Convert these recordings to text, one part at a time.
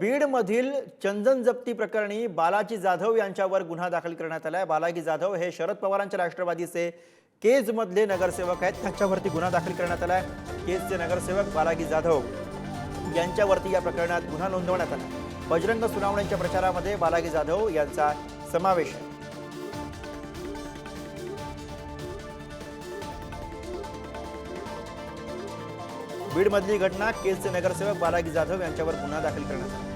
बीडमधील चंदन जप्ती प्रकरणी बालाजी जाधव यांच्यावर गुन्हा दाखल करण्यात आलाय. बालाजी जाधव हे शरद पवारांच्या राष्ट्रवादीचे केजमधले नगरसेवक आहेत. त्यांच्यावरती गुन्हा दाखल करण्यात आलाय. केजचे नगरसेवक बालाजी जाधव यांच्यावरती या प्रकरणात गुन्हा नोंदवण्यात आला. बजरंग सुनावण्यांच्या प्रचारामध्ये बालाजी जाधव यांचा समावेश आहे. बीडमधली घटना केजचे नगरसेवक बालाजी जाधव यांच्यावर गुन्हा दाखल करण्यात आला.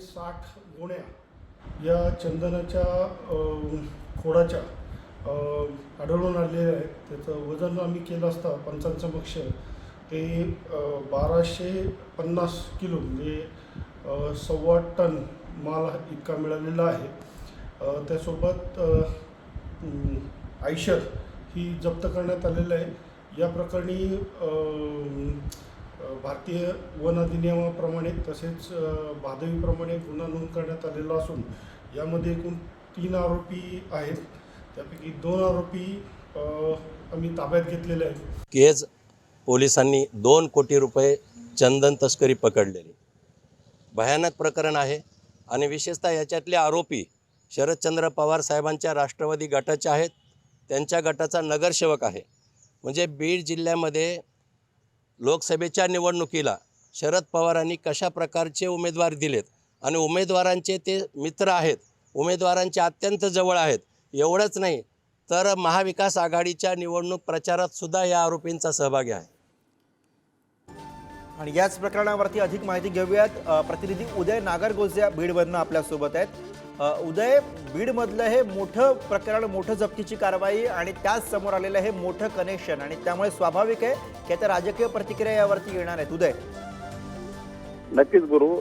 साठ गुण्या या चंदनाच्या खोडाच्या आढळून आलेल्या आहेत. त्याचं वजन आम्ही केलं असता पंचांसमक्ष ते बाराशे पन्नास किलो म्हणजे सव्वा टन माल इतका मिळालेला आहे. त्यासोबत आयशर ही जप्त करण्यात आलेलं आहे. या प्रकरणी भारतीय वन अधिनियमाप्रमाणे तसेच भादवीप्रमाणे गुन्हा नोंद करण्यात आलेला असून यामध्ये एकूण तीन आरोपी आहेत. त्यापैकी दोन आरोपी आम्ही ताब्यात घेतलेले आहेत. केज पोलिसांनी दोन कोटी रुपये चंदन तस्करी पकडलेली. भयानक प्रकरण आहे आणि विशेषतः याच्यातले आरोपी शरदचंद्र पवार साहेबांच्या राष्ट्रवादी गटाचे आहेत. त्यांच्या गटाचा नगरसेवक आहे. म्हणजे बीड जिल्ह्यामध्ये लोकसभेच्या निवडणुकीला शरद पवारांनी कशा प्रकारचे उमेदवार दिलेत आणि उमेदवारांचे ते मित्र आहेत उमेदवारांचे अत्यंत जवळ आहेत एवढंच नाही तर महाविकास आघाडीच्या निवडणूक प्रचारात सुद्धा या आरोपींचा सहभागी आहे. आणि याच प्रकरणावरती अधिक माहिती घेऊयात. प्रतिनिधी उदय नागरगोजे बीडवरनं आपल्यासोबत आहेत. उदय बीडमधलं हे मोठं प्रकरण मोठं जप्तीची कारवाई आणि त्याच समोर आलेलं हे मोठं कनेक्शन आणि त्यामुळे स्वाभाविक आहे की आता राजकीय प्रतिक्रिया यावरती येणार आहेत. उदय. नक्कीच गुरु.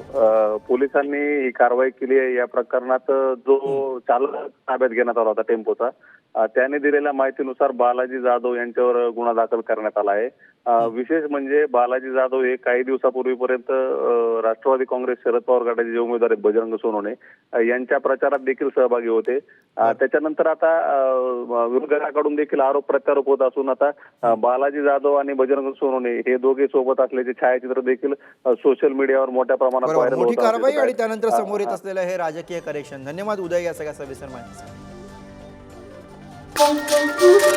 पोलिसांनी ही कारवाई केली आहे. या प्रकरणात जो चालक ताब्यात घेण्यात आला होता टेम्पोचा त्याने दिलेल्या माहितीनुसार बालाजी जाधव यांच्यावर गुन्हा दाखल करण्यात आला आहे. विशेष म्हणजे बालाजी जाधव हे काही दिवसापूर्वीपर्यंत राष्ट्रवादी काँग्रेस शरद पवार गटाचे जे उमेदवार आहेत बजरंग सोनवणे यांच्या प्रचारात देखील सहभागी होते. त्याच्यानंतर आता विरोधकाकडून देखील आरोप प्रत्यारोप होत असून आता बालाजी जाधव आणि बजरंग सोनवणे हे दोघे सोबत असल्याचे छायाचित्र देखील सोशल मीडियावर मोठ्या प्रमाणात व्हायरल होत. आणि त्यानंतर समोर येत असलेलं हे राजकीय कनेक्शन धन्यवाद उदय या सगळ्या सविस्तर माहितीसाठी. Boom, boom, boom.